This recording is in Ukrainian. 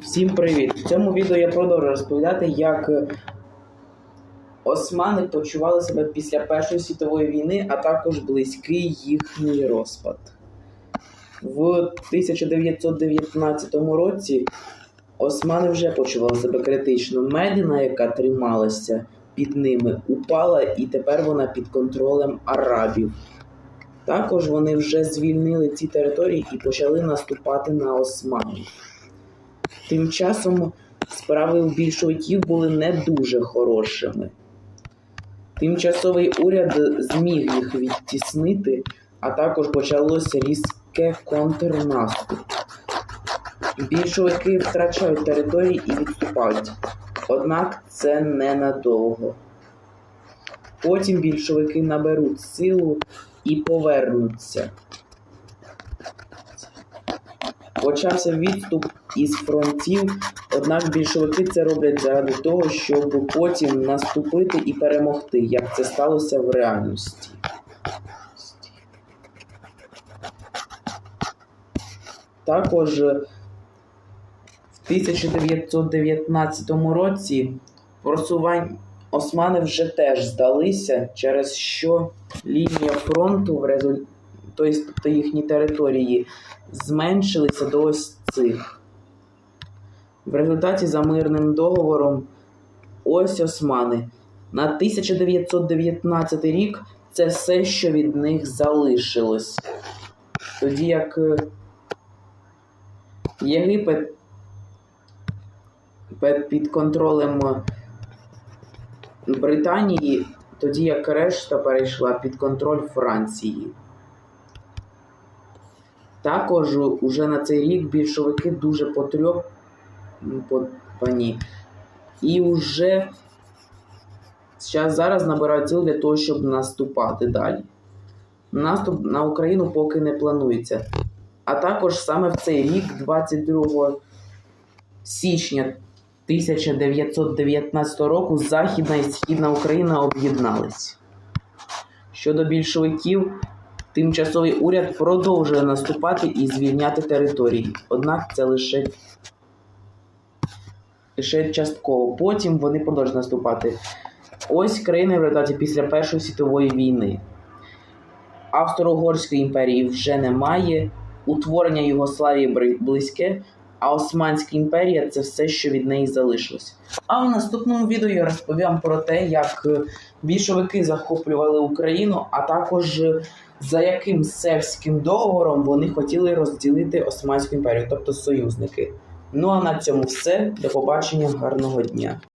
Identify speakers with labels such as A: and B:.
A: Всім привіт! В цьому відео я продовжу розповідати, як е, османи почували себе після Першої світової війни, а також близький їхній розпад. В 1919 році османи вже почували себе критично. Медіна, яка трималася під ними, упала, і тепер вона під контролем арабів. Також вони вже звільнили ці території і почали наступати на османів. Тим часом справи у більшовиків були не дуже хорошими. Тимчасовий уряд зміг їх відтіснити, а також почалося різке контрнаступ. Більшовики втрачають території і відступають. Однак це ненадовго. Потім більшовики наберуть силу і повернуться. Почався відступ із фронтів, однак більшовики це роблять заради того, щоб потім наступити і перемогти, як це сталося в реальності. Також в 1919 році просувань османи вже теж здалися, через що лінія фронту в результаті, тобто їхні території, зменшилися до ось цих. В результаті за мирним договором ось османи. На 1919 рік це все, що від них залишилось. Тоді як е, Єгипет під контролем е, Британії, тоді як решта перейшла під контроль Франції. Також уже на цей рік більшовики дуже потрьопані. І вже зараз, набирають сил для того, щоб наступати далі. Наступ на Україну поки не планується. А також саме в цей рік, 22 січня 1919 року, Західна і Східна Україна об'єднались. Щодо більшовиків, тимчасовий уряд продовжує наступати і звільняти території. Однак це лише, лише частково. Потім вони продовжують наступати. Ось країни в результаті після Першої світової війни. Австро-Угорської імперії вже немає. Утворення Югославії близьке, а Османська імперія це все, що від неї залишилось. А в наступному відео я розповім про те, як е, більшовики захоплювали Україну, а також е, за яким севським договором вони хотіли розділити Османську імперію, тобто союзники. Ну а на цьому все. До побачення, гарного дня.